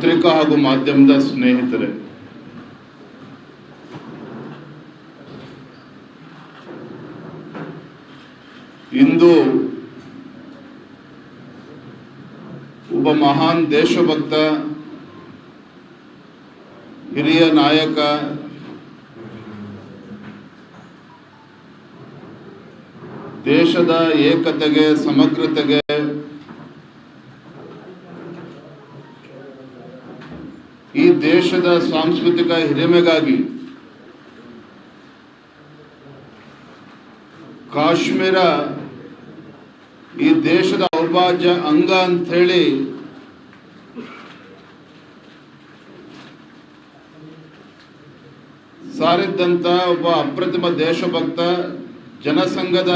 ಪತ್ರಿಕಾ ಹಾಗೂ ಮಾಧ್ಯಮದ ಸ್ನೇಹಿತರೆ. ಇಂದು ಒಬ್ಬ ಮಹಾನ್ ದೇಶಭಕ್ತ ಹಿರಿಯ ನಾಯಕ ದೇಶದ ಏಕತೆಗೆ ಸಮಗ್ರತೆಗೆ ಈ ದೇಶದ ಸಾಂಸ್ಕೃತಿಕ ಹಿರಿಮೆಗಾಗಿ ಕಾಶ್ಮೀರ ಈ ದೇಶದ ಅವಿಭಾಜ್ಯ ಅಂಗ ಅಂತ ಹೇಳಿ ಸಾರಿದ್ದಂತ ಒಬ್ಬ ಅಪ್ರತಿಮ ದೇಶಭಕ್ತ, ಜನಸಂಘದ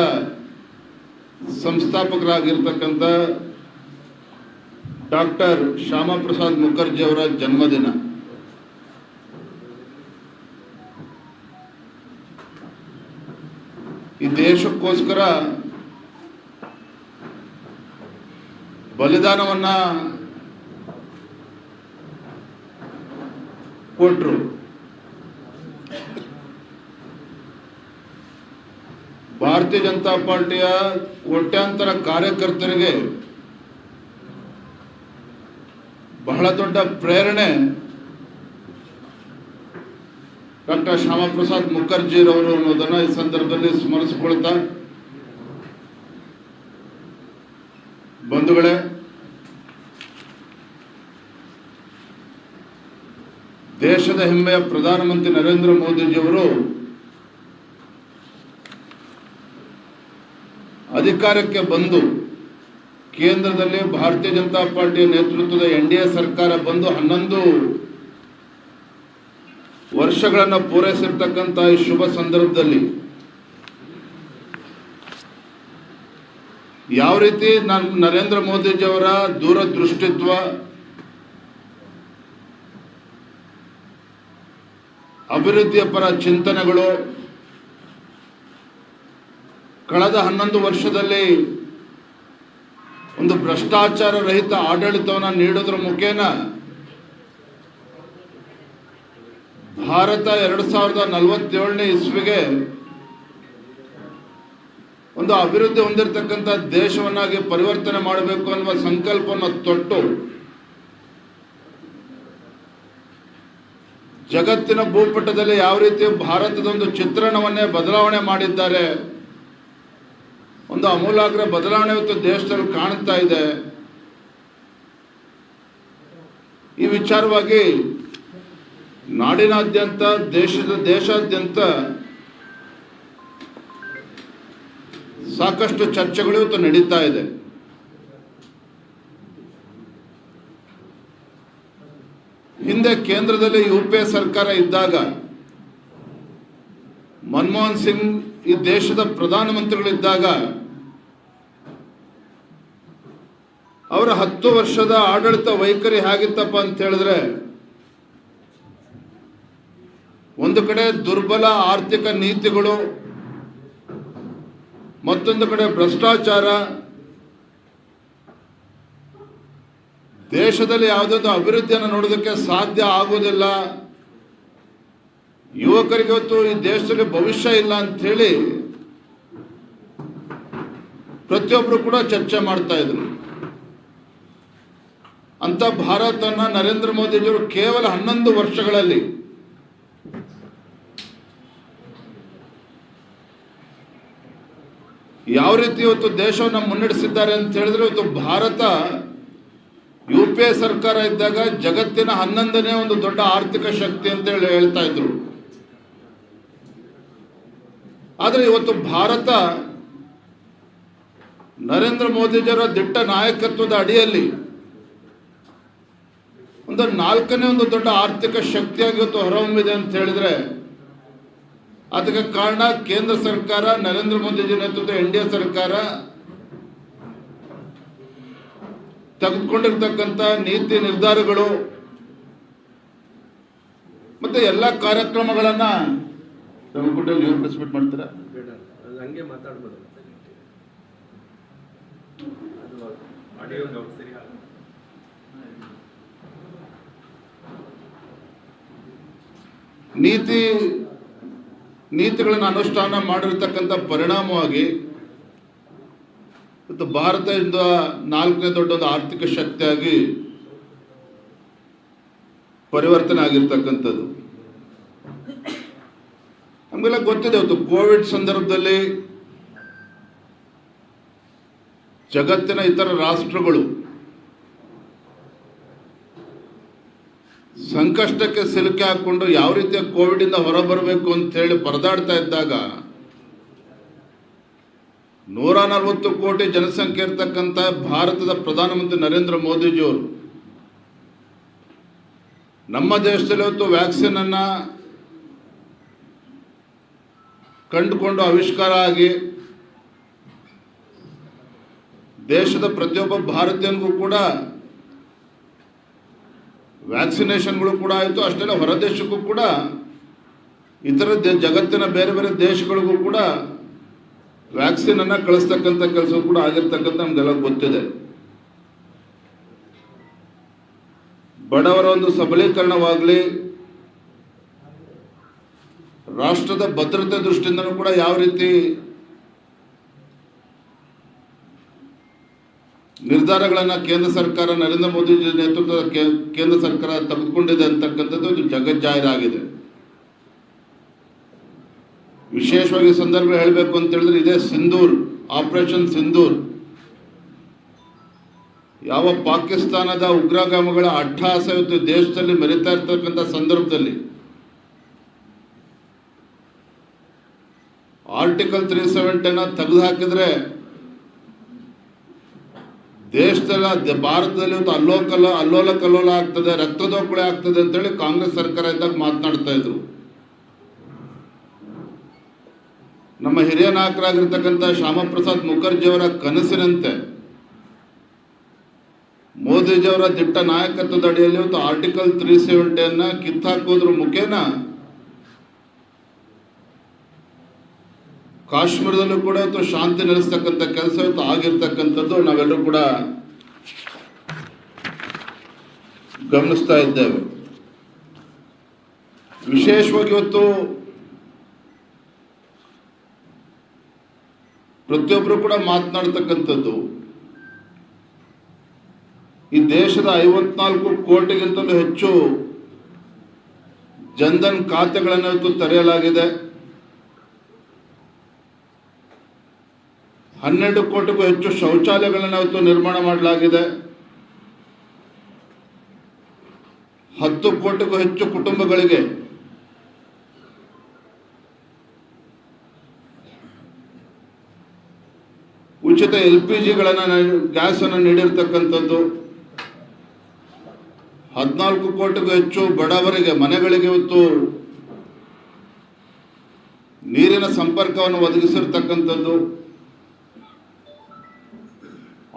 ಸಂಸ್ಥಾಪಕರಾಗಿರ್ತಕ್ಕಂಥ ಡಾಕ್ಟರ್ ಶ್ಯಾಮಪ್ರಸಾದ್ ಮುಖರ್ಜಿ ಅವರ ಜನ್ಮದಿನ. ಈ ದೇಶಕ್ಕೋಸ್ಕರ ಬಲಿದಾನವನ್ನ ಕೊಟ್ರು. ಭಾರತೀಯ ಜನತಾ ಪಾರ್ಟಿಯ ಕೋಟ್ಯಾಂತರ ಕಾರ್ಯಕರ್ತರಿಗೆ ಬಹಳ ದೊಡ್ಡ ಪ್ರೇರಣೆ ಡಾಕ್ಟರ್ ಶ್ಯಾಮಪ್ರಸಾದ್ ಮುಖರ್ಜಿರವರು ಅನ್ನೋದನ್ನ ಈ ಸಂದರ್ಭದಲ್ಲಿ ಸ್ಮರಿಸಿಕೊಳ್ತಾ. ಬಂಧುಗಳೇ, ದೇಶದ ಹೆಮ್ಮೆಯ ಪ್ರಧಾನಮಂತ್ರಿ ನರೇಂದ್ರ ಮೋದಿಜಿಯವರು ಅಧಿಕಾರಕ್ಕೆ ಬಂದು ಕೇಂದ್ರದಲ್ಲಿ ಭಾರತೀಯ ಜನತಾ ಪಾರ್ಟಿಯ ನೇತೃತ್ವದ ಎನ್ ಡಿ ಎ ಸರ್ಕಾರ ಬಂದು ಹನ್ನೊಂದು ವರ್ಷಗಳನ್ನು ಪೂರೈಸಿರ್ತಕ್ಕಂಥ ಈ ಶುಭ ಸಂದರ್ಭದಲ್ಲಿ ಯಾವ ರೀತಿ ನಾನು ನರೇಂದ್ರ ಮೋದಿಜಿಯವರ ದೂರದೃಷ್ಟಿತ್ವ ಅಭಿವೃದ್ಧಿಯ ಪರ ಚಿಂತನೆಗಳು ಕಳೆದ ಹನ್ನೊಂದು ವರ್ಷದಲ್ಲಿ ಒಂದು ಭ್ರಷ್ಟಾಚಾರ ರಹಿತ ಆಡಳಿತವನ್ನು ನೀಡೋದ್ರ ಮುಖೇನ ಭಾರತ ಎರಡು ಸಾವಿರದ ನಲವತ್ತೇಳನೇ ಇಸ್ವಿಗೆ ಒಂದು ಅಭಿವೃದ್ಧಿ ಹೊಂದಿರತಕ್ಕಂಥ ದೇಶವನ್ನಾಗಿ ಪರಿವರ್ತನೆ ಮಾಡಬೇಕು ಅನ್ನುವ ಸಂಕಲ್ಪವನ್ನು ತೊಟ್ಟು ಜಗತ್ತಿನ ಭೂಪಟದಲ್ಲಿ ಯಾವ ರೀತಿ ಭಾರತದ ಒಂದು ಚಿತ್ರಣವನ್ನೇ ಬದಲಾವಣೆ ಮಾಡಿದ್ದಾರೆ ಒಂದು ಅಮೂಲಾಗ್ರ ಬದಲಾವಣೆ ಇವತ್ತು ದೇಶದಲ್ಲಿ ಕಾಣ್ತಾ ಇದೆ. ಈ ವಿಚಾರವಾಗಿ ನಾಡಿನಾದ್ಯಂತ, ದೇಶದ, ದೇಶಾದ್ಯಂತ ಸಾಕಷ್ಟು ಚರ್ಚೆಗಳು ಇವತ್ತು ನಡೀತಾ ಇದೆ. ಹಿಂದೆ ಕೇಂದ್ರದಲ್ಲಿ ಯು ಪಿ ಎ ಸರ್ಕಾರ ಇದ್ದಾಗ ಮನಮೋಹನ್ ಸಿಂಗ್ ಈ ದೇಶದ ಪ್ರಧಾನಮಂತ್ರಿಗಳಿದ್ದಾಗ ಅವರ ಹತ್ತು ವರ್ಷದ ಆಡಳಿತ ವೈಖರಿ ಹೇಗಿತ್ತಪ್ಪ ಅಂತ ಹೇಳಿದ್ರೆ, ಒಂದು ಕಡೆ ದುರ್ಬಲ ಆರ್ಥಿಕ ನೀತಿಗಳು, ಮತ್ತೊಂದು ಕಡೆ ಭ್ರಷ್ಟಾಚಾರ. ದೇಶದಲ್ಲಿ ಯಾವುದೊಂದು ಅಭಿವೃದ್ಧಿಯನ್ನು ನೋಡೋದಕ್ಕೆ ಸಾಧ್ಯ ಆಗುವುದಿಲ್ಲ. ಯುವಕರಿಗೆ ಇವತ್ತು ಈ ದೇಶದಲ್ಲಿ ಭವಿಷ್ಯ ಇಲ್ಲ ಅಂತ ಹೇಳಿ ಪ್ರತಿಯೊಬ್ಬರು ಕೂಡ ಚರ್ಚೆ ಮಾಡ್ತಾ ಇದ್ರು. ಅಂತ ಭಾರತನ ನರೇಂದ್ರ ಮೋದಿಜಿಯವರು ಕೇವಲ ಹನ್ನೊಂದು ವರ್ಷಗಳಲ್ಲಿ. ಯಾವ ರೀತಿ ಇವತ್ತು ದೇಶವನ್ನು ಮುನ್ನಡೆಸಿದ್ದಾರೆ ಅಂತ ಹೇಳಿದ್ರೆ ಇವತ್ತು ಭಾರತ ಯು ಪಿ ಎ ಸರ್ಕಾರ ಇದ್ದಾಗ ಜಗತ್ತಿನ ಹನ್ನೊಂದನೇ ಒಂದು ದೊಡ್ಡ ಆರ್ಥಿಕ ಶಕ್ತಿ ಅಂತ ಹೇಳಿ ಹೇಳ್ತಾ ಇದ್ರು. ಆದರೆ ಇವತ್ತು ಭಾರತ ನರೇಂದ್ರ ಮೋದಿಜಿಯವರ ದಿಟ್ಟ ನಾಯಕತ್ವದ ಅಡಿಯಲ್ಲಿ ಒಂದು ನಾಲ್ಕನೇ ಒಂದು ದೊಡ್ಡ ಆರ್ಥಿಕ ಶಕ್ತಿಯಾಗಿ ಇವತ್ತು ಹೊರಹೊಮ್ಮಿದೆ ಅಂತ ಹೇಳಿದ್ರೆ ಅದಕ್ಕೆ ಕಾರಣ ಕೇಂದ್ರ ಸರ್ಕಾರ, ನರೇಂದ್ರ ಮೋದಿಜಿ ನೇತೃತ್ವದ ಎನ್ ಡಿ ಎ ಸರ್ಕಾರ ತೆಗೆದುಕೊಂಡಿರ್ತಕ್ಕಂಥ ನೀತಿ ನಿರ್ಧಾರಗಳು ಮತ್ತೆ ಎಲ್ಲ ಕಾರ್ಯಕ್ರಮಗಳನ್ನ ನಮ್ಗೆ ನೀವು ಪ್ರೆಸಿಪೇಟ್ ಮಾಡ್ತೀರಾ? ಹಂಗೆ ಮಾತಾಡ್ಬೋದು. ನೀತಿ ನೀತಿಗಳನ್ನು ಅನುಷ್ಠಾನ ಮಾಡಿರ್ತಕ್ಕಂಥ ಪರಿಣಾಮವಾಗಿ ಮತ್ತು ಭಾರತದಿಂದ ನಾಲ್ಕನೇ ದೊಡ್ಡ ಒಂದು ಆರ್ಥಿಕ ಶಕ್ತಿಯಾಗಿ ಪರಿವರ್ತನೆ ಆಗಿರ್ತಕ್ಕಂಥದ್ದು. ನಮಗೆಲ್ಲ ಗೊತ್ತಿದೆ ಅವತ್ತು ಕೋವಿಡ್ ಸಂದರ್ಭದಲ್ಲಿ ಜಗತ್ತಿನ ಇತರ ರಾಷ್ಟ್ರಗಳು ಸಂಕಷ್ಟಕ್ಕೆ ಸಿಲುಕಿ ಹಾಕ್ಕೊಂಡು ಯಾವ ರೀತಿಯ ಕೋವಿಡ್ ಇಂದ ಹೊರಬರಬೇಕು ಅಂತ ಹೇಳಿ ಪರದಾಡ್ತಾ ಇದ್ದಾಗ ನೂರ ನಲವತ್ತು ಕೋಟಿ ಜನಸಂಖ್ಯೆ ಇರ್ತಕ್ಕಂಥ ಭಾರತದ ಪ್ರಧಾನಮಂತ್ರಿ ನರೇಂದ್ರ ಮೋದಿಜಿಯವರು ನಮ್ಮ ದೇಶದಲ್ಲಿ ಇವತ್ತು ವ್ಯಾಕ್ಸಿನ್ ಕಂಡುಕೊಂಡು ಆವಿಷ್ಕಾರ ಆಗಿ ದೇಶದ ಪ್ರತಿಯೊಬ್ಬ ಭಾರತೀಯನಿಗೂ ಕೂಡ ವ್ಯಾಕ್ಸಿನೇಷನ್ಗಳು ಕೂಡ ಆಯಿತು, ಅಷ್ಟೆಲ್ಲ ಹೊರ ದೇಶಕ್ಕೂ ಕೂಡ ಇತರ ದೇ- ಜಗತ್ತಿನ ಬೇರೆ ಬೇರೆ ದೇಶಗಳಿಗೂ ಕೂಡ ವ್ಯಾಕ್ಸಿನ್ ಅನ್ನ ಕಳಿಸ್ತಕ್ಕಂಥ ಕೆಲಸ ಕೂಡ ಆಗಿರ್ತಕ್ಕಂಥ ನಮ್ಗೆಲ್ಲ ಗೊತ್ತಿದೆ. ಬಡವರ ಒಂದು ಸಬಲೀಕರಣವಾಗಲಿ ರಾಷ್ಟ್ರದ ಭದ್ರತೆ ದೃಷ್ಟಿಯಿಂದನೂ ಕೂಡ ಯಾವ ರೀತಿ ನಿರ್ಧಾರಗಳನ್ನು ಕೇಂದ್ರ ಸರ್ಕಾರ, ನರೇಂದ್ರ ಮೋದಿ ನೇತೃತ್ವದ ಕೇಂದ್ರ ಸರ್ಕಾರ ತೆಗೆದುಕೊಂಡಿದೆ ಅಂತಕ್ಕಂಥದ್ದು ಇದು ಜಗಜ್ಜಾಹಿರಾಗಿದೆ ವಿಶೇಷವಾಗಿ ಸಂದರ್ಭ ಹೇಳಬೇಕು ಅಂತ ಹೇಳಿದ್ರೆ ಇದೇ ಸಿಂಧೂರ್, ಆಪರೇಷನ್ ಸಿಂಧೂರ್. ಯಾವ ಪಾಕಿಸ್ತಾನದ ಉಗ್ರಗಾಮಗಳ ಅಟ್ಟಹಾಸ ದೇಶದಲ್ಲಿ ಮೆರಿತಾ ಇರ್ತಕ್ಕಂಥ ಸಂದರ್ಭದಲ್ಲಿ ಆರ್ಟಿಕಲ್ ತ್ರೀ ಸೆವೆಂಟಿನ ತೆಗೆದು ಹಾಕಿದ್ರೆ ದೇಶದಲ್ಲ ಭಾರತದಲ್ಲಿ ಒಂದು ಅಲ್ಲೋಕಲ್ಲ ಅಲ್ಲೋಲ ಕಲ್ಲೋಲ ಆಗ್ತದೆ ರಕ್ತದೋಕುಳೆ ಆಗ್ತದೆ ಅಂತೇಳಿ ಕಾಂಗ್ರೆಸ್ ಸರ್ಕಾರ ಇದ್ದಾಗ ಮಾತನಾಡ್ತಾ ಇದ್ರು. ನಮ್ಮ ಹಿರಿಯ ನಾಯಕರಾಗಿರ್ತಕ್ಕಂಥ ಶ್ಯಾಮಪ್ರಸಾದ್ ಮುಖರ್ಜಿಯವರ ಕನಸಿನಂತೆ ಮೋದಿಜಿಯವರ ದಿಟ್ಟ ನಾಯಕತ್ವದ ಅಡಿಯಲ್ಲಿ ಒಂದು ಆರ್ಟಿಕಲ್ ತ್ರೀ ಸೆವೆಂಟಿಯನ್ನ ಕಿತ್ತಾಕೋದ್ರ ಮುಖೇನ ಕಾಶ್ಮೀರದಲ್ಲೂ ಕೂಡ ಇವತ್ತು ಶಾಂತಿ ನೆಲೆಸ್ತಕ್ಕಂಥ ಕೆಲಸ ಇವತ್ತು ಆಗಿರ್ತಕ್ಕಂಥದ್ದು ನಾವೆಲ್ಲರೂ ಕೂಡ ಗಮನಿಸ್ತಾ ಇದ್ದೇವೆ. ವಿಶೇಷವಾಗಿ ಇವತ್ತು ಪ್ರತಿಯೊಬ್ಬರು ಕೂಡ ಮಾತನಾಡ್ತಕ್ಕಂಥದ್ದು, ಈ ದೇಶದ ಐವತ್ನಾಲ್ಕು ಕೋಟಿಗಿಂತಲೂ ಹೆಚ್ಚು ಜನ್ಧನ್ ಖಾತೆಗಳನ್ನು ಇವತ್ತು ತೆರೆಯಲಾಗಿದೆ. ಹನ್ನೆರಡು ಕೋಟಿಗೂ ಹೆಚ್ಚು ಶೌಚಾಲಯಗಳನ್ನು ಇವತ್ತು ನಿರ್ಮಾಣ ಮಾಡಲಾಗಿದೆ. ಹತ್ತು ಕೋಟಿಗೂ ಹೆಚ್ಚು ಕುಟುಂಬಗಳಿಗೆ ಉಚಿತ ಎಲ್ ಪಿ ಜಿಗಳನ್ನು ಗ್ಯಾಸ್ ಅನ್ನು ನೀಡಿರ್ತಕ್ಕಂಥದ್ದು. ಹದಿನಾಲ್ಕು ಕೋಟಿಗೂ ಹೆಚ್ಚು ಬಡವರಿಗೆ, ಮನೆಗಳಿಗೆ ಇವತ್ತು ನೀರಿನ ಸಂಪರ್ಕವನ್ನು ಒದಗಿಸಿರ್ತಕ್ಕಂಥದ್ದು.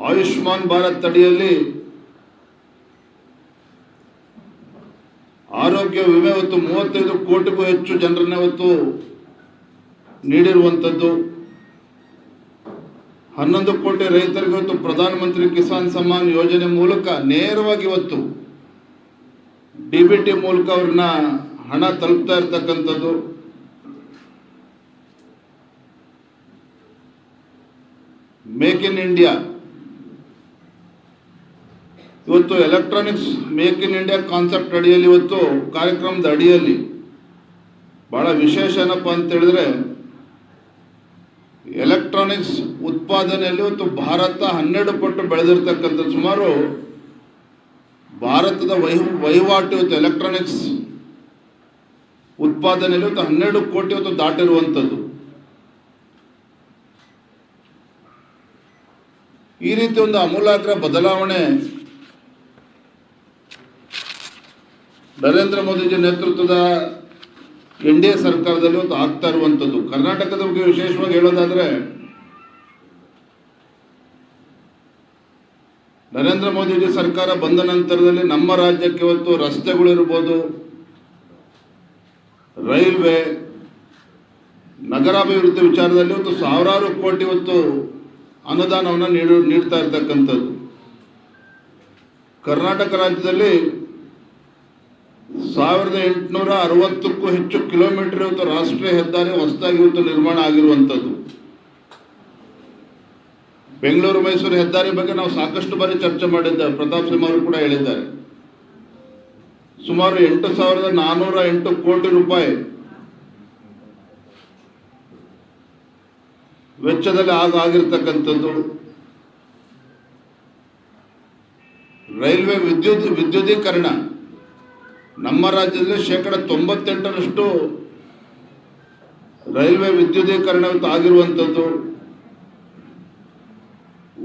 ಆಯುಷ್ಮಾನ್ ಭಾರತ್ ಅಡಿಯಲ್ಲಿ ಆರೋಗ್ಯ ವಿಮೆ ಇವತ್ತು ಮೂವತ್ತೈದು ಕೋಟಿಗೂ ಹೆಚ್ಚು ಜನರನ್ನ ಇವತ್ತು ನೀಡಿರುವಂಥದ್ದು. ಹನ್ನೊಂದು ಕೋಟಿ ರೈತರಿಗೆ ಇವತ್ತು ಪ್ರಧಾನಮಂತ್ರಿ ಕಿಸಾನ್ ಸಮ್ಮಾನ್ ಯೋಜನೆ ಮೂಲಕ ನೇರವಾಗಿ ಇವತ್ತು ಡಿ ಮೂಲಕ ಅವ್ರನ್ನ ಹಣ ತಲುಪ್ತಾ ಇರ್ತಕ್ಕಂಥದ್ದು. ಮೇಕ್ ಇನ್ ಇಂಡಿಯಾ ಇವತ್ತು electronics make in India concept ಅಡಿಯಲ್ಲಿ ಇವತ್ತು ಕಾರ್ಯಕ್ರಮದ ಅಡಿಯಲ್ಲಿ ಬಹಳ ವಿಶೇಷ ಏನಪ್ಪ ಅಂತ ಹೇಳಿದ್ರೆ ಎಲೆಕ್ಟ್ರಾನಿಕ್ಸ್ ಉತ್ಪಾದನೆಯಲ್ಲಿ ಇವತ್ತು ಭಾರತ ಹನ್ನೆರಡು ಪಟ್ಟು ಬೆಳೆದಿರ್ತಕ್ಕಂಥ ಸುಮಾರು ಭಾರತದ ವಹಿ ವಹಿವಾಟು ಇವತ್ತು ಎಲೆಕ್ಟ್ರಾನಿಕ್ಸ್ ಉತ್ಪಾದನೆಯಲ್ಲಿ ಇವತ್ತು ಹನ್ನೆರಡು ಕೋಟಿ ಇವತ್ತು ದಾಟಿರುವಂಥದ್ದು. ಈ ರೀತಿ ಒಂದು ಅಮೂಲಾಗ್ರ ಬದಲಾವಣೆ ನರೇಂದ್ರ ಮೋದಿಜಿ ನೇತೃತ್ವದ ಎನ್ ಡಿ ಎ ಸರ್ಕಾರದಲ್ಲಿ ಒಂದು ಆಗ್ತಾ ಇರುವಂಥದ್ದು. ಕರ್ನಾಟಕದ ಬಗ್ಗೆ ವಿಶೇಷವಾಗಿ ಹೇಳೋದಾದ್ರೆ, ನರೇಂದ್ರ ಮೋದಿಜಿ ಸರ್ಕಾರ ಬಂದ ನಂತರದಲ್ಲಿ ನಮ್ಮ ರಾಜ್ಯಕ್ಕೆ ಇವತ್ತು ರಸ್ತೆಗಳಿರ್ಬೋದು ರೈಲ್ವೆ, ನಗರಾಭಿವೃದ್ಧಿ ವಿಚಾರದಲ್ಲಿ ಒಂದು ಸಾವಿರಾರು ಕೋಟಿ ಇವತ್ತು ಅನುದಾನವನ್ನು ನೀಡು, ನೀಡ್ತಾ ಇರ್ತಕ್ಕಂಥದ್ದು. ಕರ್ನಾಟಕ ರಾಜ್ಯದಲ್ಲಿ ಸಾವಿರದ ಎಂಟುನೂರ ಅರವತ್ತಕ್ಕೂ ಹೆಚ್ಚು ಕಿಲೋಮೀಟರ್ ಇವತ್ತು ರಾಷ್ಟ್ರೀಯ ಹೆದ್ದಾರಿ ಹೊಸದಾಗಿ ಇವತ್ತು ನಿರ್ಮಾಣ ಆಗಿರುವಂಥದ್ದು. ಬೆಂಗಳೂರು ಮೈಸೂರು ಹೆದ್ದಾರಿ ಬಗ್ಗೆ ನಾವು ಸಾಕಷ್ಟು ಬಾರಿ ಚರ್ಚೆ ಮಾಡಿದ್ದಾರೆ ಪ್ರತಾಪ್ ಸಿಂಹ ಅವರು ಕೂಡ ಹೇಳಿದ್ದಾರೆ. ಸುಮಾರು ಎಂಟು ಸಾವಿರದ ನಾನ್ನೂರ ಎಂಟು ಕೋಟಿ ರೂಪಾಯಿ ವೆಚ್ಚದಲ್ಲಿ ಆಗ ಆಗಿರ್ತಕ್ಕಂಥದ್ದು. ರೈಲ್ವೆ ವಿದ್ಯುತ್ ವಿದ್ಯುದೀಕರಣ ನಮ್ಮ ರಾಜ್ಯದಲ್ಲಿ ಶೇಕಡ ತೊಂಬತ್ತೆಂಟರಷ್ಟು ರೈಲ್ವೆ ವಿದ್ಯುದೀಕರಣ ಆಗಿರುವಂಥದ್ದು.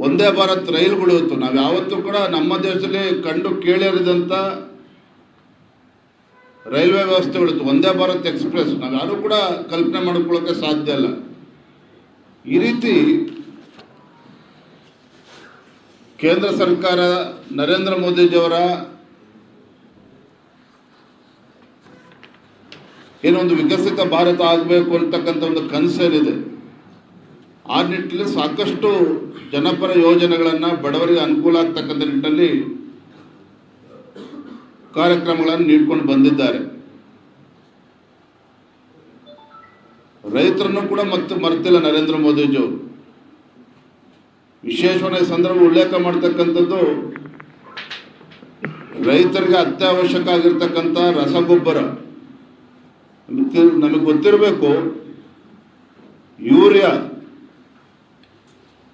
ಒಂದೇ ಭಾರತ್ ರೈಲುಗಳು ಇವತ್ತು ನಾವು ಯಾವತ್ತೂ ಕೂಡ ನಮ್ಮ ದೇಶದಲ್ಲಿ ಕಂಡು ಕೇಳಿರಿದಂಥ ರೈಲ್ವೆ ವ್ಯವಸ್ಥೆಗಳಿತ್ತು ಒಂದೇ ಭಾರತ್ ಎಕ್ಸ್ಪ್ರೆಸ್. ನಾವು ಯಾರು ಕೂಡ ಕಲ್ಪನೆ ಮಾಡ್ಕೊಳ್ಳೋಕೆ ಸಾಧ್ಯ ಇಲ್ಲ. ಈ ರೀತಿ ಕೇಂದ್ರ ಸರ್ಕಾರ ನರೇಂದ್ರ ಮೋದಿಜಿಯವರ ಏನೊಂದು ವಿಕಸಿತ ಭಾರತ ಆಗಬೇಕು ಅಂತಕ್ಕಂಥ ಒಂದು ಕನಸೇನಿದೆ. ಆ ನಿಟ್ಟಿನಲ್ಲಿ ಸಾಕಷ್ಟು ಜನಪರ ಯೋಜನೆಗಳನ್ನು ಬಡವರಿಗೆ ಅನುಕೂಲ ಆಗ್ತಕ್ಕಂಥ ನಿಟ್ಟಿನಲ್ಲಿ ಕಾರ್ಯಕ್ರಮಗಳನ್ನು ನೀಡ್ಕೊಂಡು ಬಂದಿದ್ದಾರೆ. ರೈತರನ್ನು ಕೂಡ ಮತ್ತೆ ಮರೆತಿಲ್ಲ ನರೇಂದ್ರ ಮೋದಿಜಿಯವರು. ವಿಶೇಷವಾಗಿ ಸಂದರ್ಭ ಉಲ್ಲೇಖ ಮಾಡ್ತಕ್ಕಂಥದ್ದು ರೈತರಿಗೆ ಅತ್ಯವಶ್ಯಕ ಆಗಿರ್ತಕ್ಕಂಥ ರಸಗೊಬ್ಬರ. ನಮಗೆ ಗೊತ್ತಿರಬೇಕು. ಯೂರಿಯಾ.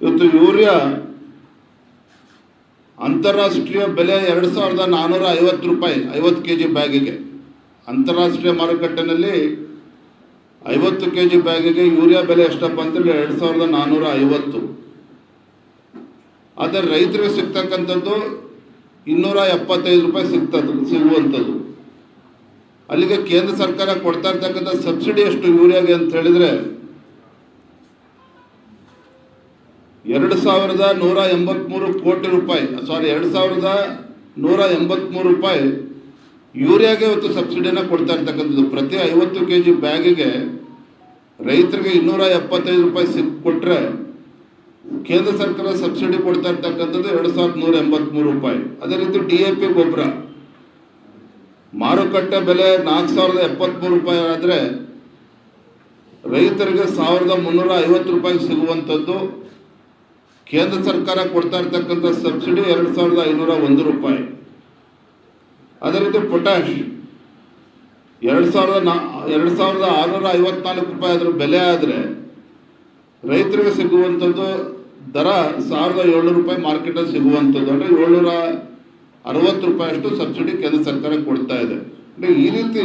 ಇವತ್ತು ಯೂರಿಯಾ ಅಂತಾರಾಷ್ಟ್ರೀಯ ಬೆಲೆ ಎರಡು ಸಾವಿರದ ನಾನ್ನೂರ ಐವತ್ತು ರೂಪಾಯಿ, ಐವತ್ತು ಕೆ ಜಿ ಬ್ಯಾಗಿಗೆ. ಅಂತಾರಾಷ್ಟ್ರೀಯ ಮಾರುಕಟ್ಟೆನಲ್ಲಿ ಐವತ್ತು ಕೆ ಜಿ ಬ್ಯಾಗಿಗೆ ಯೂರಿಯಾ ಬೆಲೆ ಎಷ್ಟಪ್ಪ ಅಂತೇಳಿ ಎರಡು ಸಾವಿರದ ನಾನ್ನೂರ ಐವತ್ತು. ಆದರೆ ರೈತರಿಗೆ ಸಿಗ್ತಕ್ಕಂಥದ್ದು ಇನ್ನೂರ ಎಪ್ಪತ್ತೈದು ರೂಪಾಯಿ ಸಿಗ್ತದ್ದು ಸಿಗುವಂಥದ್ದು. ಅಲ್ಲಿಗೆ ಕೇಂದ್ರ ಸರ್ಕಾರ ಕೊಡ್ತಾ ಇರ್ತಕ್ಕಂಥ ಸಬ್ಸಿಡಿ ಎಷ್ಟು ಯೂರಿಯಾಗೆ ಅಂತ ಹೇಳಿದ್ರೆ ಎರಡು ಸಾವಿರದ ನೂರ ಎಂಬತ್ಮೂರು ಕೋಟಿ ರೂಪಾಯಿ ಸಾರಿ ಎರಡು ಸಾವಿರದ ನೂರ ಎಂಬತ್ಮೂರು ರೂಪಾಯಿ ಯೂರಿಯಾಗೆ ಇವತ್ತು ಸಬ್ಸಿಡಿನ ಕೊಡ್ತಾ ಇರ್ತಕ್ಕಂಥದ್ದು. ಪ್ರತಿ ಐವತ್ತು ಕೆ ಜಿ ಬ್ಯಾಗಿಗೆ ರೈತರಿಗೆ ಇನ್ನೂರ ಎಪ್ಪತ್ತೈದು ರೂಪಾಯಿ ಸಿಕ್ ಕೊಟ್ಟರೆ ಕೇಂದ್ರ ಸರ್ಕಾರ ಸಬ್ಸಿಡಿ ಕೊಡ್ತಾ ಇರ್ತಕ್ಕಂಥದ್ದು ಎರಡು ಸಾವಿರದ ನೂರ ಎಂಬತ್ಮೂರು ರೂಪಾಯಿ. ಅದೇ ರೀತಿ ಡಿ ಎ ಪಿ ಗೊಬ್ಬರ. ಮಾರುಕಟ್ಟೆ ಬೆಲೆ ನಾಲ್ಕು ಸಾವಿರದ ಎಪ್ಪತ್ಮೂರು ರೂಪಾಯಿ ಆದರೆ ರೈತರಿಗೆ ಸಾವಿರದ ಮುನ್ನೂರ ಐವತ್ತು ರೂಪಾಯಿಗೆ ಸಿಗುವಂಥದ್ದು. ಕೇಂದ್ರ ಸರ್ಕಾರ ಕೊಡ್ತಾ ಇರ್ತಕ್ಕಂಥ ಸಬ್ಸಿಡಿ ಎರಡು ಸಾವಿರದ ಐನೂರ ಒಂದು ರೂಪಾಯಿ. ಅದೇ ರೀತಿ ಪೊಟ್ಯಾಶ್ ಎರಡು ಸಾವಿರದ ನಾ, ಎರಡು ಸಾವಿರದ ಆರುನೂರ ಐವತ್ನಾಲ್ಕು ರೂಪಾಯಿ ಅದರ ಬೆಲೆ ಆದರೆ ರೈತರಿಗೆ ಸಿಗುವಂಥದ್ದು ದರ ಸಾವಿರದ ಏಳ್ನೂರು ರೂಪಾಯಿ ಮಾರ್ಕೆಟಲ್ಲಿ ಸಿಗುವಂಥದ್ದು. ಅಂದರೆ ಏಳ್ನೂರ ಅರವತ್ತು ರೂಪಾಯಿಯಷ್ಟು ಸಬ್ಸಿಡಿ ಕೇಂದ್ರ ಸರ್ಕಾರ ಕೊಡ್ತಾ ಇದೆ. ಈ ರೀತಿ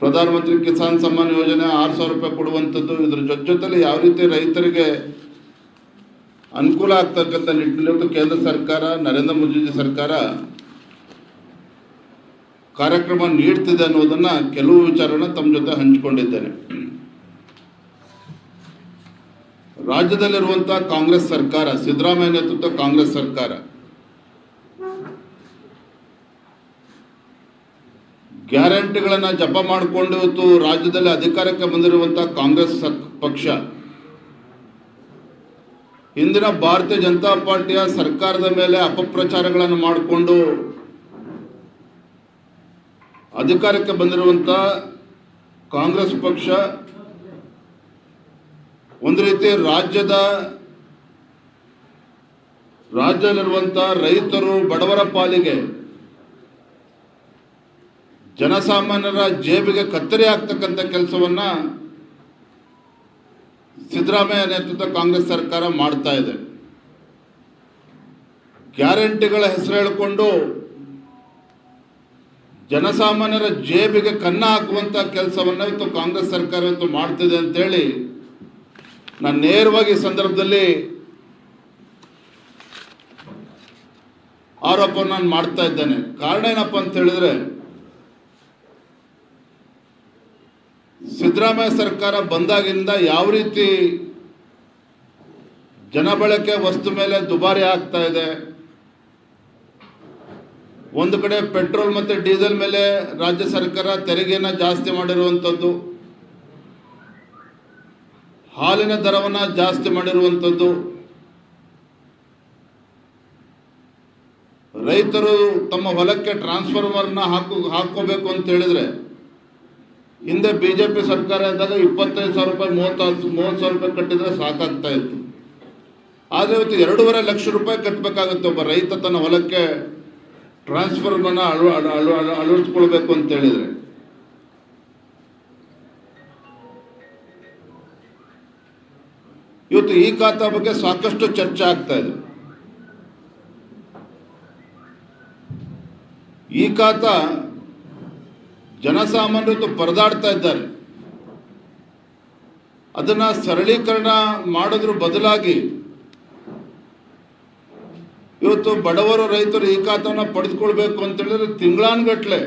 ಪ್ರಧಾನಮಂತ್ರಿ ಕಿಸಾನ್ ಸಮ್ಮಾನ್ ಯೋಜನೆ ಆರು ಸಾವಿರ ರೂಪಾಯಿ ಕೊಡುವಂಥದ್ದು ಇದ್ರ ಜೊತೆ ಜೊತೆಲಿ ಯಾವ ರೀತಿ ರೈತರಿಗೆ ಅನುಕೂಲ ಆಗ್ತಕ್ಕಂಥ ನಿಟ್ಟಿನಲ್ಲಿ ಕೇಂದ್ರ ಸರ್ಕಾರ, ನರೇಂದ್ರ ಮೋದಿಜಿ ಸರ್ಕಾರ ಕಾರ್ಯಕ್ರಮ ನೀಡ್ತಿದೆ ಅನ್ನೋದನ್ನ ಕೆಲವು ವಿಚಾರನ ತಮ್ಮ ಜೊತೆ ಹಂಚಿಕೊಂಡಿದ್ದೇನೆ. ರಾಜ್ಯದಲ್ಲಿರುವಂತಹ ಕಾಂಗ್ರೆಸ್ ಸರ್ಕಾರ, ಸಿದ್ದರಾಮಯ್ಯ ನೇತೃತ್ವ ಕಾಂಗ್ರೆಸ್ ಸರ್ಕಾರ ಗ್ಯಾರಂಟಿಗಳನ್ನ ಜಪ ಮಾಡಿಕೊಂಡು ಇವತ್ತು ರಾಜ್ಯದಲ್ಲಿ ಅಧಿಕಾರಕ್ಕೆ ಬಂದಿರುವಂತಹ ಕಾಂಗ್ರೆಸ್ ಪಕ್ಷ. ಹಿಂದಿನ ಭಾರತೀಯ ಜನತಾ ಪಾರ್ಟಿಯ ಸರ್ಕಾರದ ಮೇಲೆ ಅಪಪ್ರಚಾರಗಳನ್ನು ಮಾಡಿಕೊಂಡು ಅಧಿಕಾರಕ್ಕೆ ಬಂದಿರುವಂತ ಕಾಂಗ್ರೆಸ್ ಪಕ್ಷ ಒಂದು ರೀತಿ ರಾಜ್ಯದ ರಾಜ್ಯದಲ್ಲಿರುವಂತ ರೈತರು ಬಡವರ ಪಾಲಿಗೆ ಜನಸಾಮಾನ್ಯರ ಜೇಬಿಗೆ ಕತ್ತರಿ ಆಗ್ತಕ್ಕಂಥ ಕೆಲಸವನ್ನ ಸಿದ್ದರಾಮಯ್ಯ ನೇತೃತ್ವ ಕಾಂಗ್ರೆಸ್ ಸರ್ಕಾರ ಮಾಡ್ತಾ ಇದೆ. ಗ್ಯಾರಂಟಿಗಳ ಹೆಸರು ಹೇಳಿಕೊಂಡು ಜನಸಾಮಾನ್ಯರ ಜೇಬಿಗೆ ಕನ್ನ ಹಾಕುವಂತ ಕೆಲಸವನ್ನ ಇವತ್ತು ಕಾಂಗ್ರೆಸ್ ಸರ್ಕಾರ ಇವತ್ತು ಮಾಡ್ತಿದೆ ಅಂತೇಳಿ ನಾನು ನೇರವಾಗಿ ಈ ಸಂದರ್ಭದಲ್ಲಿ ಆರೋಪವನ್ನು ನಾನು ಮಾಡ್ತಾ ಇದ್ದೇನೆ. ಕಾರಣ ಏನಪ್ಪ ಅಂತ ಹೇಳಿದ್ರೆ ಸಿದ್ದರಾಮಯ್ಯ ಸರ್ಕಾರ ಬಂದಾಗಿಂದ ಯಾವ ರೀತಿ ಜನಬಳಕೆ ವಸ್ತು ಮೇಲೆ ದುಬಾರಿ ಆಗ್ತಾ ಇದೆ, ಒಂದು ಕಡೆ ಪೆಟ್ರೋಲ್ ಮತ್ತು ಡೀಸೆಲ್ ಮೇಲೆ ರಾಜ್ಯ ಸರ್ಕಾರ ತೆರಿಗೆಯನ್ನು ಜಾಸ್ತಿ ಮಾಡಿರುವಂಥದ್ದು ಹಾಲಿನ ದರವನ್ನು ಜಾಸ್ತಿ ಮಾಡಿರುವಂಥದ್ದು ರೈತರು ತಮ್ಮ ಹೊಲಕ್ಕೆ ಟ್ರಾನ್ಸ್ಫಾರ್ಮರ್ನ ಹಾಕು ಹಾಕೋಬೇಕು ಅಂತ ಹೇಳಿದ್ರೆ ಹಿಂದೆ ಬಿ ಜೆ ಪಿ ಸರ್ಕಾರ ಇದ್ದಾಗ ಇಪ್ಪತ್ತೈದು ಸಾವಿರ ರೂಪಾಯಿ, ಮೂವತ್ತು ಮೂವತ್ತು ಸಾವಿರ ರೂಪಾಯಿ ಕಟ್ಟಿದ್ರೆ ಸಾಕಾಗ್ತಾ ಇತ್ತು. ಆದರೆ ಇವತ್ತು ಎರಡೂವರೆ ಲಕ್ಷ ರೂಪಾಯಿ ಕಟ್ಟಬೇಕಾಗುತ್ತೆ ಒಬ್ಬ ರೈತ ತನ್ನ ಹೊಲಕ್ಕೆ ಅಳು ಅಳು ಅಳು ಅಳವಡಿಸ್ಕೊಳ್ಬೇಕು ಅಂತ ಹೇಳಿದ್ರೆ. ಇವತ್ತು ಈ ಖಾತಾ ಬಗ್ಗೆ ಸಾಕಷ್ಟು ಚರ್ಚೆ ಆಗ್ತಾ ಇದೆ. ಈ ಖಾತಾ ಜನಸಾಮಾನ್ಯರು ಪರದಾಡ್ತಾ ಇದ್ದಾರೆ. ಅದನ್ನ ಸರಳೀಕರಣ ಮಾಡೋದ್ರ ಬದಲಾಗಿ ಇವತ್ತು ಬಡವರು ರೈತರು ಈ ಪಡೆದುಕೊಳ್ಬೇಕು ಅಂತ ಹೇಳಿದ್ರೆ ತಿಂಗಳಾನ್ಗಟ್ಲೆ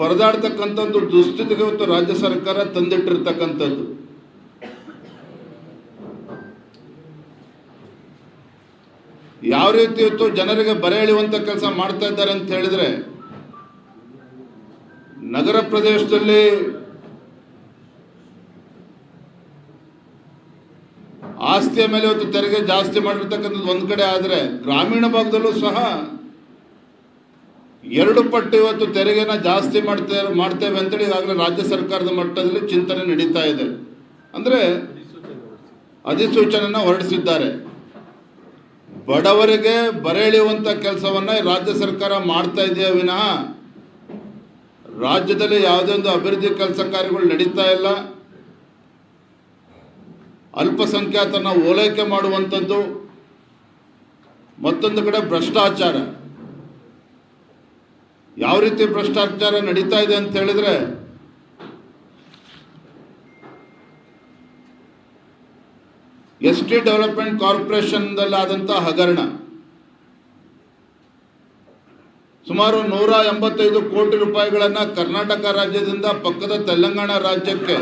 ಪರದಾಡ್ತಕ್ಕಂಥದ್ದು ದುಸ್ಥಿತಿಗೆ ಇವತ್ತು ರಾಜ್ಯ ಸರ್ಕಾರ ತಂದಿಟ್ಟಿರ್ತಕ್ಕಂಥದ್ದು. ಯಾವ ರೀತಿ ಇವತ್ತು ಜನರಿಗೆ ಬರೆ ಎಳೆಯುವಂತ ಕೆಲಸ ಮಾಡ್ತಾ ಇದ್ದಾರೆ ಅಂತ ಹೇಳಿದ್ರೆ ನಗರ ಪ್ರದೇಶದಲ್ಲಿ ಆಸ್ತಿಯ ಮೇಲೆ ಇವತ್ತು ತೆರಿಗೆ ಜಾಸ್ತಿ ಮಾಡಿರ್ತಕ್ಕಂಥದ್ದು ಒಂದು ಕಡೆ ಆದರೆ ಗ್ರಾಮೀಣ ಭಾಗದಲ್ಲೂ ಸಹ ಎರಡು ಪಟ್ಟು ಇವತ್ತು ತೆರಿಗೆನ ಜಾಸ್ತಿ ಮಾಡ್ತೇವೆ ಮಾಡ್ತೇವೆ ಅಂತೇಳಿ ಈಗಾಗಲೇ ರಾಜ್ಯ ಸರ್ಕಾರದ ಮಟ್ಟದಲ್ಲಿ ಚಿಂತನೆ ನಡೀತಾ ಇದೆ. ಅಂದರೆ ಅಧಿಸೂಚನೆಯನ್ನು ಹೊರಡಿಸಿದ್ದಾರೆ. ಬಡವರಿಗೆ ಬರೆಳೆಯುವಂಥ ಕೆಲಸವನ್ನ ರಾಜ್ಯ ಸರ್ಕಾರ ಮಾಡ್ತಾ ಇದೆಯಾ ವಿನಃ ರಾಜ್ಯದಲ್ಲಿ ಯಾವುದೇ ಒಂದು ಅಭಿವೃದ್ಧಿ ಕೆಲಸ ಕಾರ್ಯಗಳು ನಡೀತಾ ಇಲ್ಲ. ಅಲ್ಪಸಂಖ್ಯಾತನ ಓಲೈಕೆ ಮಾಡುವಂಥದ್ದು ಮತ್ತೊಂದು ಕಡೆ ಭ್ರಷ್ಟಾಚಾರ. ಯಾವ ರೀತಿ ಭ್ರಷ್ಟಾಚಾರ ನಡೀತಾ ಇದೆ ಅಂತ ಹೇಳಿದ್ರೆ, ಎಸ್ ಟಿ ಡೆವಲಪ್ಮೆಂಟ್ ಕಾರ್ಪೊರೇಷನ್ದಲ್ಲಾದಂಥ ಹಗರಣ. ಸುಮಾರು ನೂರ ಎಂಬತ್ತೈದು ಕೋಟಿ ರೂಪಾಯಿಗಳನ್ನ ಕರ್ನಾಟಕ ರಾಜ್ಯದಿಂದ ಪಕ್ಕದ ತೆಲಂಗಾಣ ರಾಜ್ಯಕ್ಕೆ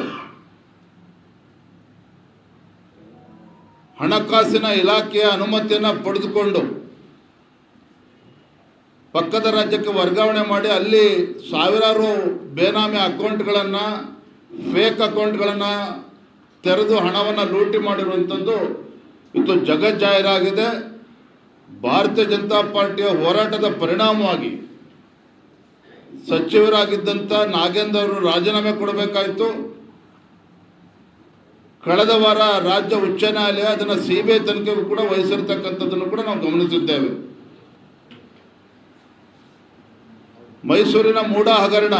ಹಣಕಾಸಿನ ಇಲಾಖೆಯ ಅನುಮತಿಯನ್ನ ಪಡೆದುಕೊಂಡು ಪಕ್ಕದ ರಾಜ್ಯಕ್ಕೆ ವರ್ಗಾವಣೆ ಮಾಡಿ ಅಲ್ಲಿ ಸಾವಿರಾರು ಬೇನಾಮಿ ಅಕೌಂಟ್ಗಳನ್ನು, ಫೇಕ್ ಅಕೌಂಟ್ಗಳನ್ನು ತೆರೆದು ಹಣವನ್ನು ಲೂಟಿ ಮಾಡಿರುವಂಥದ್ದು ಇದು ಜಗಜ್ಜಾಹೀರಾಗಿದೆ. ಭಾರತೀಯ ಜನತಾ ಪಾರ್ಟಿಯ ಹೋರಾಟದ ಪರಿಣಾಮವಾಗಿ ಸಚಿವರಾಗಿದ್ದಂಥ ನಾಗೇಂದ್ರ ಅವರು ರಾಜೀನಾಮೆ ಕೊಡಬೇಕಾಯಿತು. ಕಳೆದ ವಾರ ರಾಜ್ಯ ಉಚ್ಚ ನ್ಯಾಯಾಲಯ ಅದನ್ನು ಸಿ ಬಿ ತನಿಖೆಗೂ ಕೂಡ ವಹಿಸಿರ್ತಕ್ಕಂಥದ್ದನ್ನು ಕೂಡ ನಾವು ಗಮನಿಸಿದ್ದೇವೆ. ಮೈಸೂರಿನ ಮೂಡ ಹಗರಣ,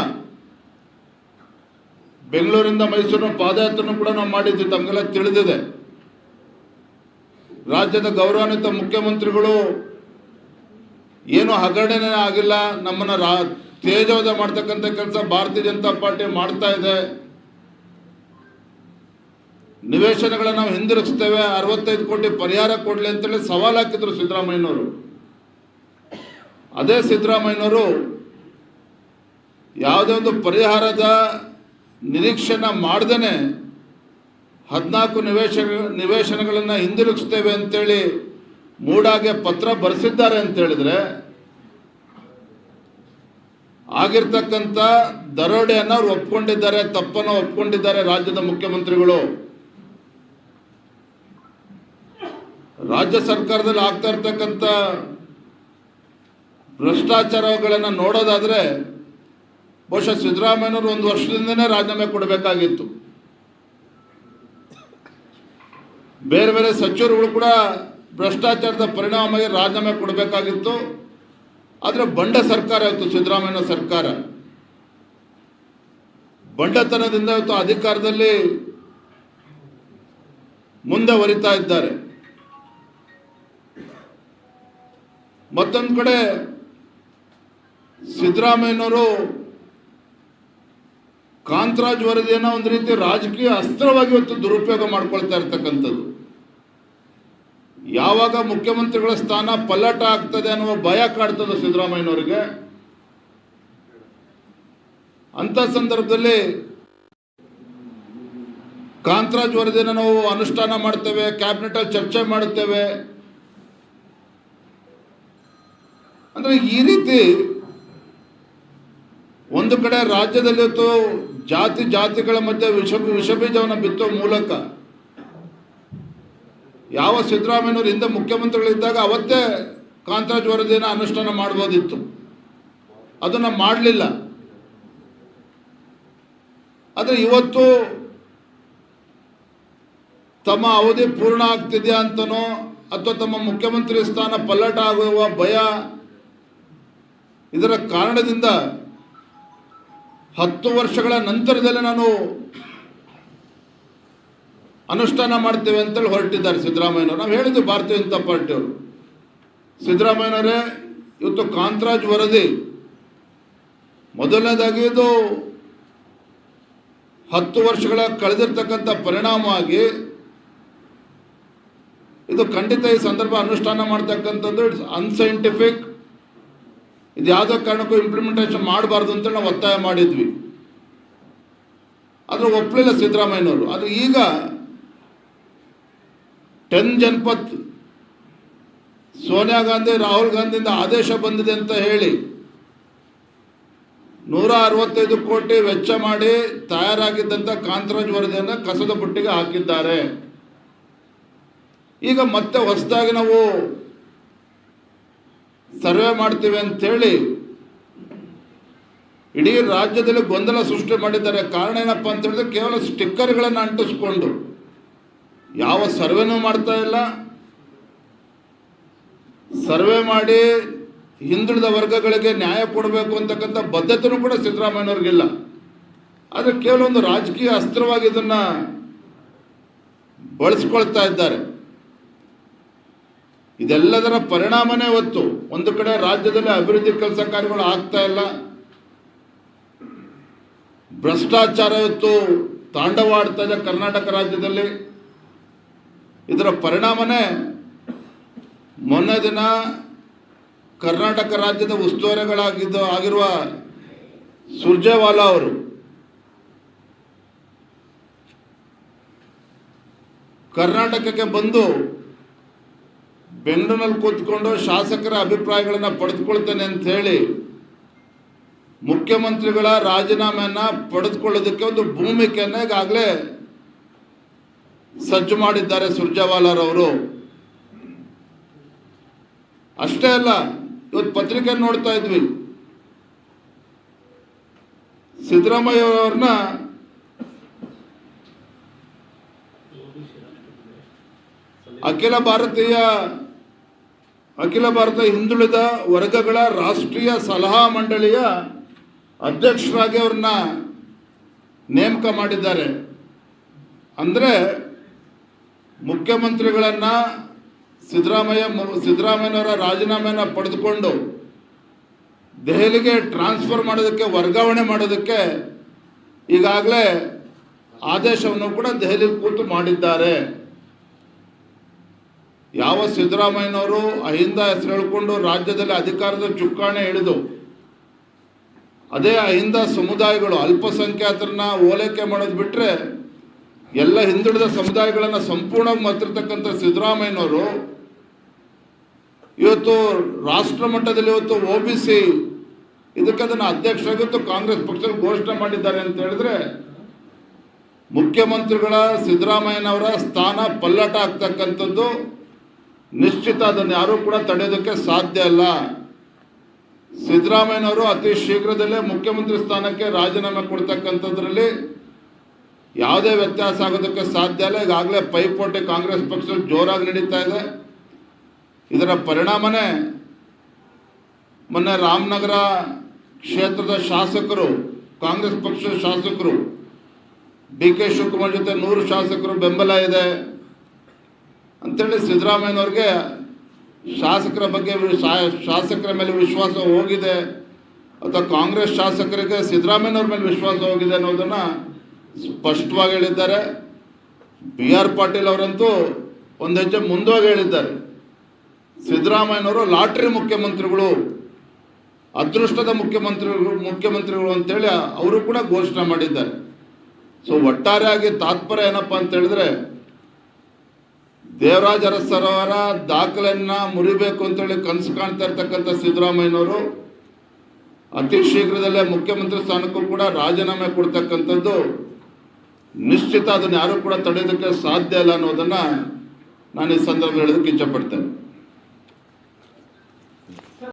ಬೆಂಗಳೂರಿಂದ ಮೈಸೂರಿನ ಪಾದಯಾತ್ರೆನೂ ಕೂಡ ನಾವು ಮಾಡಿದ್ವಿ ತಮಗೆಲ್ಲ ತಿಳಿದಿದೆ. ರಾಜ್ಯದ ಗೌರವಾನ್ವಿತ ಮುಖ್ಯಮಂತ್ರಿಗಳು ಏನು ಹಗರಣನೇ ಆಗಿಲ್ಲ, ನಮ್ಮನ್ನ ರಾ ತೇಜೋದ ಮಾಡ್ತಕ್ಕಂಥ ಕೆಲಸ ಭಾರತೀಯ ಜನತಾ ಪಾರ್ಟಿ ಮಾಡ್ತಾ ಇದೆ. ನಿವೇಶನಗಳನ್ನು ನಾವು ಹಿಂದಿರುಗಿಸ್ತೇವೆ, ಅರವತ್ತೈದು ಕೋಟಿ ಪರಿಹಾರ ಕೊಡಲಿ ಅಂತೇಳಿ ಸವಾಲು ಹಾಕಿದ್ರು ಸಿದ್ದರಾಮಯ್ಯನವರು. ಅದೇ ಸಿದ್ದರಾಮಯ್ಯನವರು ಯಾವುದೇ ಒಂದು ಪರಿಹಾರದ ನಿರೀಕ್ಷೆನ ಮಾಡ್ದೇನೆ ಹದಿನಾಲ್ಕು ನಿವೇಶ, ನಿವೇಶನಗಳನ್ನು ಹಿಂದಿರುಗಿಸ್ತೇವೆ ಅಂತೇಳಿ ಮೂಡಾಗೆ ಪತ್ರ ಬರೆಸಿದ್ದಾರೆ ಅಂತ ಹೇಳಿದ್ರೆ ಆಗಿರ್ತಕ್ಕಂಥ ದರೋಡೆಯನ್ನು ಅವ್ರು ಒಪ್ಕೊಂಡಿದ್ದಾರೆ, ತಪ್ಪನ್ನು ಒಪ್ಕೊಂಡಿದ್ದಾರೆ ರಾಜ್ಯದ ಮುಖ್ಯಮಂತ್ರಿಗಳು. ರಾಜ್ಯ ಸರ್ಕಾರದಲ್ಲಿ ಆಗ್ತಾ ಇರ್ತಕ್ಕಂಥ ಭ್ರಷ್ಟಾಚಾರಗಳನ್ನು ನೋಡೋದಾದರೆ, ಬಹುಶಃ ಸಿದ್ದರಾಮಯ್ಯನವರು ಒಂದು ವರ್ಷದಿಂದನೇ ರಾಜೀನಾಮೆ ಕೊಡಬೇಕಾಗಿತ್ತು. ಬೇರೆ ಬೇರೆ ಸಚಿವರುಗಳು ಕೂಡ ಭ್ರಷ್ಟಾಚಾರದ ಪರಿಣಾಮವಾಗಿ ರಾಜೀನಾಮೆ ಕೊಡಬೇಕಾಗಿತ್ತು. ಆದರೆ ಬಂಡ ಸರ್ಕಾರ ಇತ್ತು ಸಿದ್ದರಾಮಯ್ಯ ಸರ್ಕಾರ. ಬಂಡತನದಿಂದ ಇವತ್ತು ಅಧಿಕಾರದಲ್ಲಿ ಮುಂದೆ ವರಿತಾ ಇದ್ದಾರೆ. ಮತ್ತೊಂದು ಕಡೆ ಸಿದ್ದರಾಮಯ್ಯನವರು ಕಾಂತರಾಜ್ ವರದಿಯನ್ನು ಒಂದು ರೀತಿ ರಾಜಕೀಯ ಅಸ್ತ್ರವಾಗಿ ಇವತ್ತು ದುರುಪಯೋಗ ಮಾಡ್ಕೊಳ್ತಾ ಇರ್ತಕ್ಕಂಥದ್ದು. ಯಾವಾಗ ಮುಖ್ಯಮಂತ್ರಿಗಳ ಸ್ಥಾನ ಪಲ್ಲಟ ಆಗ್ತದೆ ಅನ್ನುವ ಭಯ ಕಾಡ್ತದೆ ಸಿದ್ದರಾಮಯ್ಯನವರಿಗೆ. ಅಂತ ಸಂದರ್ಭದಲ್ಲಿ ಕಾಂತರಾಜ್ ವರದಿನ ನಾವು ಅನುಷ್ಠಾನ ಮಾಡ್ತೇವೆ ಕ್ಯಾಬಿನೆಟ್ ಅಲ್ಲಿ ಚರ್ಚೆ ಮಾಡುತ್ತೇವೆ ಅಂದ್ರೆ ಈ ರೀತಿ ಒಂದು ಕಡೆ ರಾಜ್ಯದಲ್ಲಿತ್ತು ಜಾತಿ ಜಾತಿಗಳ ಮಧ್ಯೆ ವಿಷ ವಿಷಬೀಜವನ್ನು ಬಿತ್ತುವ ಮೂಲಕ ಯಾವ ಸಿದ್ದರಾಮಯ್ಯನವರು ಹಿಂದೆ ಮುಖ್ಯಮಂತ್ರಿಗಳಿದ್ದಾಗ ಅವತ್ತೇ ಕಾಂತರಾಜ್ ವರದಿಯನ್ನು ಅನುಷ್ಠಾನ ಮಾಡ್ಬೋದಿತ್ತು. ಅದನ್ನು ಮಾಡಲಿಲ್ಲ. ಆದರೆ ಇವತ್ತು ತಮ್ಮ ಅವಧಿ ಪೂರ್ಣ ಆಗ್ತಿದೆಯಾ ಅಂತನೋ ಅಥವಾ ತಮ್ಮ ಮುಖ್ಯಮಂತ್ರಿ ಸ್ಥಾನ ಪಲ್ಲಟ ಆಗುವ ಭಯ ಇದರ ಕಾರಣದಿಂದ ಹತ್ತು ವರ್ಷಗಳ ನಂತರದಲ್ಲಿ ನಾನು ಅನುಷ್ಠಾನ ಮಾಡ್ತೇವೆ ಅಂತೇಳಿ ಹೊರಟಿದ್ದಾರೆ ಸಿದ್ದರಾಮಯ್ಯನವರು. ನಾವು ಹೇಳಿದ್ದು ಭಾರತೀಯ ಜನತಾ ಪಾರ್ಟಿಯವರು ಸಿದ್ದರಾಮಯ್ಯನವರೇ, ಇವತ್ತು ಕಾಂತರಾಜ್ ವರದಿ. ಮೊದಲನೇದಾಗಿ ಇದು ಹತ್ತು ವರ್ಷಗಳ ಕಳೆದಿರ್ತಕ್ಕಂಥ ಪರಿಣಾಮವಾಗಿ ಇದು ಖಂಡಿತ ಈ ಸಂದರ್ಭ ಅನುಷ್ಠಾನ ಮಾಡ್ತಕ್ಕಂಥದ್ದು ಇಟ್ಸ್ ಅನ್ಸೈಂಟಿಫಿಕ್. ಇದು ಯಾವುದೋ ಕಾರಣಕ್ಕೂ ಇಂಪ್ಲಿಮೆಂಟೇಷನ್ ಮಾಡಬಾರ್ದು ಅಂತ ನಾವು ಒತ್ತಾಯ ಮಾಡಿದ್ವಿ. ಆದರೆ ಒಪ್ಪಲಿಲ್ಲ ಸಿದ್ದರಾಮಯ್ಯನವರು. ಆದರೆ ಈಗ ಟೆನ್ ಜನಪತ್. ಸೋನಿಯಾ ಗಾಂಧಿ, ರಾಹುಲ್ ಗಾಂಧಿಯಿಂದ ಆದೇಶ ಬಂದಿದೆ ಅಂತ ಹೇಳಿ ನೂರ ಅರವತ್ತೈದು ಕೋಟಿ ವೆಚ್ಚ ಮಾಡಿ ತಯಾರಾಗಿದ್ದಂಥ ಕಾಂತರಾಜ್ ವರದಿಯನ್ನು ಕಸದ ಬುಟ್ಟಿಗೆ ಹಾಕಿದ್ದಾರೆ. ಈಗ ಮತ್ತೆ ಹೊಸದಾಗಿ ನಾವು ಸರ್ವೆ ಮಾಡ್ತೀವಿ ಅಂತೇಳಿ ಇಡೀ ರಾಜ್ಯದಲ್ಲಿ ಗೊಂದಲ ಸೃಷ್ಟಿ ಮಾಡಿದ್ದಾರೆ. ಕಾರಣ ಏನಪ್ಪ ಅಂತ ಹೇಳಿದ್ರೆ ಕೇವಲ ಸ್ಟಿಕ್ಕರ್ಗಳನ್ನು ಅಂಟಿಸ್ಕೊಂಡು ಯಾವ ಸರ್ವೆನೂ ಮಾಡ್ತಾ ಇಲ್ಲ. ಸರ್ವೆ ಮಾಡಿ ಹಿಂದುಳಿದ ವರ್ಗಗಳಿಗೆ ನ್ಯಾಯ ಕೊಡಬೇಕು ಅಂತಕ್ಕಂಥ ಬದ್ಧತೆನೂ ಕೂಡ ಸಿದ್ದರಾಮಯ್ಯನವ್ರಿಗಿಲ್ಲ. ಆದರೆ ಕೇವಲ ಒಂದು ರಾಜಕೀಯ ಅಸ್ತ್ರವಾಗಿ ಇದನ್ನು ಬಳಸ್ಕೊಳ್ತಾ ಇದ್ದಾರೆ. ಇದೆಲ್ಲದರ ಪರಿಣಾಮನೇ ಹೊತ್ತು ಒಂದು ಕಡೆ ರಾಜ್ಯದಲ್ಲಿ ಅಭಿವೃದ್ಧಿ ಕೆಲಸ ಕಾರ್ಯಗಳು ಆಗ್ತಾ ಇಲ್ಲ. ಭ್ರಷ್ಟಾಚಾರ ಇವತ್ತು ತಾಂಡವಾಡ್ತಾ ಇದೆ ಕರ್ನಾಟಕ ರಾಜ್ಯದಲ್ಲಿ. ಇದರ ಪರಿಣಾಮನೇ ಮೊನ್ನೆ ದಿನ ಕರ್ನಾಟಕ ರಾಜ್ಯದ ಉಸ್ತುವಾರಿಗಳಾಗಿದ್ದ, ಆಗಿರುವ ಸುರ್ಜೇವಾಲಾ ಅವರು ಕರ್ನಾಟಕಕ್ಕೆ ಬಂದು ಬೆಂಗಳೂರಿನಲ್ಲಿ ಕೂತ್ಕೊಂಡು ಶಾಸಕರ ಅಭಿಪ್ರಾಯಗಳನ್ನು ಪಡೆದುಕೊಳ್ತೇನೆ ಅಂತ ಹೇಳಿ ಮುಖ್ಯಮಂತ್ರಿಗಳ ರಾಜೀನಾಮೆಯನ್ನು ಪಡೆದುಕೊಳ್ಳೋದಕ್ಕೆ ಒಂದು ಭೂಮಿಕೆಯನ್ನ ಈಗಾಗಲೇ ಸಜ್ಜು ಮಾಡಿದ್ದಾರೆ ಸುರ್ಜೇವಾಲಾರವರು. ಅಷ್ಟೇ ಅಲ್ಲ, ಇವತ್ತು ಪತ್ರಿಕೆ ನೋಡ್ತಾ ಇದ್ವಿ. ಸಿದ್ದರಾಮಯ್ಯ ಅವ್ರನ್ನ ಅಖಿಲ ಭಾರತೀಯ, ಅಖಿಲ ಭಾರತ ಹಿಂದುಳಿದ ವರ್ಗಗಳ ರಾಷ್ಟ್ರೀಯ ಸಲಹಾ ಮಂಡಳಿಯ ಅಧ್ಯಕ್ಷರಾಗಿ ಅವ್ರನ್ನ ನೇಮಕ ಮಾಡಿದ್ದಾರೆ. ಅಂದರೆ ಮುಖ್ಯಮಂತ್ರಿಗಳನ್ನ ಸಿದ್ದರಾಮಯ್ಯ ಸಿದ್ದರಾಮಯ್ಯನವರ ರಾಜೀನಾಮೆಯನ್ನು ಪಡೆದುಕೊಂಡು ದೆಹಲಿಗೆ ಟ್ರಾನ್ಸ್ಫರ್ ಮಾಡೋದಕ್ಕೆ, ವರ್ಗಾವಣೆ ಮಾಡೋದಕ್ಕೆ ಈಗಾಗಲೇ ಆದೇಶವನ್ನು ಕೂಡ ದೆಹಲಿ ಕೂತು ಮಾಡಿದ್ದಾರೆ. ಯಾವ ಸಿದ್ದರಾಮಯ್ಯನವರು ಅಹಿಂದ ಹೆಸರು ಹೇಳಿಕೊಂಡು ರಾಜ್ಯದಲ್ಲಿ ಅಧಿಕಾರದ ಚುಕ್ಕಾಣೆ ಹಿಡಿದು ಅದೇ ಅಹಿಂದ ಸಮುದಾಯಗಳು ಅಲ್ಪಸಂಖ್ಯಾತರನ್ನ ಓಲೈಕೆ ಮಾಡೋದು ಬಿಟ್ಟರೆ ಎಲ್ಲ ಹಿಂದುಳಿದ ಸಮುದಾಯಗಳನ್ನು ಸಂಪೂರ್ಣವಾಗಿ ಮತ್ತಿರ್ತಕ್ಕಂಥ ಸಿದ್ದರಾಮಯ್ಯನವರು ಇವತ್ತು ರಾಷ್ಟ್ರ ಮಟ್ಟದಲ್ಲಿ ಇವತ್ತು ಒ ಬಿ ಸಿ ಇದಕ್ಕೆ ಅದನ್ನು ಅಧ್ಯಕ್ಷರಾಗಿತ್ತು ಕಾಂಗ್ರೆಸ್ ಪಕ್ಷದಲ್ಲಿ ಘೋಷಣೆ ಮಾಡಿದ್ದಾರೆ ಅಂತ ಹೇಳಿದ್ರೆ ಮುಖ್ಯಮಂತ್ರಿಗಳ ಸಿದ್ದರಾಮಯ್ಯನವರ ಸ್ಥಾನ ಪಲ್ಲಟ ಆಗ್ತಕ್ಕಂಥದ್ದು ನಿಶ್ಚಿತ ಅದನ್ನು ಯಾರೂ ಕೂಡ ತಡೆಯೋದಕ್ಕೆ ಸಾಧ್ಯ ಅಲ್ಲ ಸಿದ್ದರಾಮಯ್ಯನವರು ಅತಿ ಶೀಘ್ರದಲ್ಲೇ ಮುಖ್ಯಮಂತ್ರಿ ಸ್ಥಾನಕ್ಕೆ ರಾಜೀನಾಮೆ ಕೊಡ್ತಕ್ಕಂಥದ್ರಲ್ಲಿ ಯಾವುದೇ ವ್ಯತ್ಯಾಸ ಆಗೋದಕ್ಕೆ ಸಾಧ್ಯ ಇಲ್ಲ. ಈಗಾಗಲೇ ಪೈಪೋಟಿ ಕಾಂಗ್ರೆಸ್ ಪಕ್ಷದಲ್ಲಿ ಜೋರಾಗಿ ನಡೀತಾ ಇದೆ. ಇದರ ಪರಿಣಾಮನೇ ಮೊನ್ನೆ ರಾಮನಗರ ಕ್ಷೇತ್ರದ ಶಾಸಕರು, ಕಾಂಗ್ರೆಸ್ ಪಕ್ಷದ ಶಾಸಕರು, ಡಿ ಕೆ ಶಿವಕುಮಾರ್ ಜೊತೆ ನೂರು ಶಾಸಕರು ಬೆಂಬಲ ಇದೆ. ಅಂತೇಳಿ ಸಿದ್ದರಾಮಯ್ಯನವ್ರಿಗೆ ಶಾಸಕರ ಬಗ್ಗೆ ಶಾಸಕರ ಮೇಲೆ ವಿಶ್ವಾಸ ಹೋಗಿದೆ. ಅಥವಾ ಕಾಂಗ್ರೆಸ್ ಶಾಸಕರಿಗೆ ಸಿದ್ದರಾಮಯ್ಯನವ್ರ ಮೇಲೆ ವಿಶ್ವಾಸ ಹೋಗಿದೆ ಅನ್ನೋದನ್ನು ಸ್ಪಷ್ಟವಾಗಿ ಹೇಳಿದ್ದಾರೆ. ಬಿ ಆರ್ ಪಾಟೀಲ್ ಅವರಂತೂ ಒಂದು ಹೆಜ್ಜೆ ಮುಂದೋಗಿ ಹೇಳಿದ್ದಾರೆ. ಸಿದ್ದರಾಮಯ್ಯನವರು ಲಾಟ್ರಿ ಮುಖ್ಯಮಂತ್ರಿಗಳು, ಅದೃಷ್ಟದ ಮುಖ್ಯಮಂತ್ರಿಗಳು ಮುಖ್ಯಮಂತ್ರಿಗಳು ಅಂತೇಳಿ ಅವರು ಕೂಡ ಘೋಷಣೆ ಮಾಡಿದ್ದಾರೆ. ಸೊ ಒಟ್ಟಾರೆಯಾಗಿ ತಾತ್ಪರ್ಯ ಏನಪ್ಪ ಅಂತ ಹೇಳಿದ್ರೆ, ದೇವರಾಜ ಅರಸರವರ ದಾಖಲೆಯನ್ನ ಮುರಿಬೇಕು ಅಂತೇಳಿ ಕನಸು ಕಾಣ್ತಾ ಇರ್ತಕ್ಕಂಥ ಸಿದ್ದರಾಮಯ್ಯನವರು ಅತಿ ಶೀಘ್ರದಲ್ಲೇ ಮುಖ್ಯಮಂತ್ರಿ ಸ್ಥಾನಕ್ಕೂ ಕೂಡ ರಾಜೀನಾಮೆ ಕೊಡ್ತಕ್ಕಂಥದ್ದು ನಿಶ್ಚಿತ ಅದನ್ನು ಯಾರೂ ಕೂಡ ತಡೆಯೋದಕ್ಕೆ ಸಾಧ್ಯ ಇಲ್ಲ ಅನ್ನೋದನ್ನು ನಾನು ಈ ಸಂದರ್ಭದಲ್ಲಿ ಹೇಳೋದಕ್ಕೆ ಇಚ್ಛಪಡ್ತೇನೆ.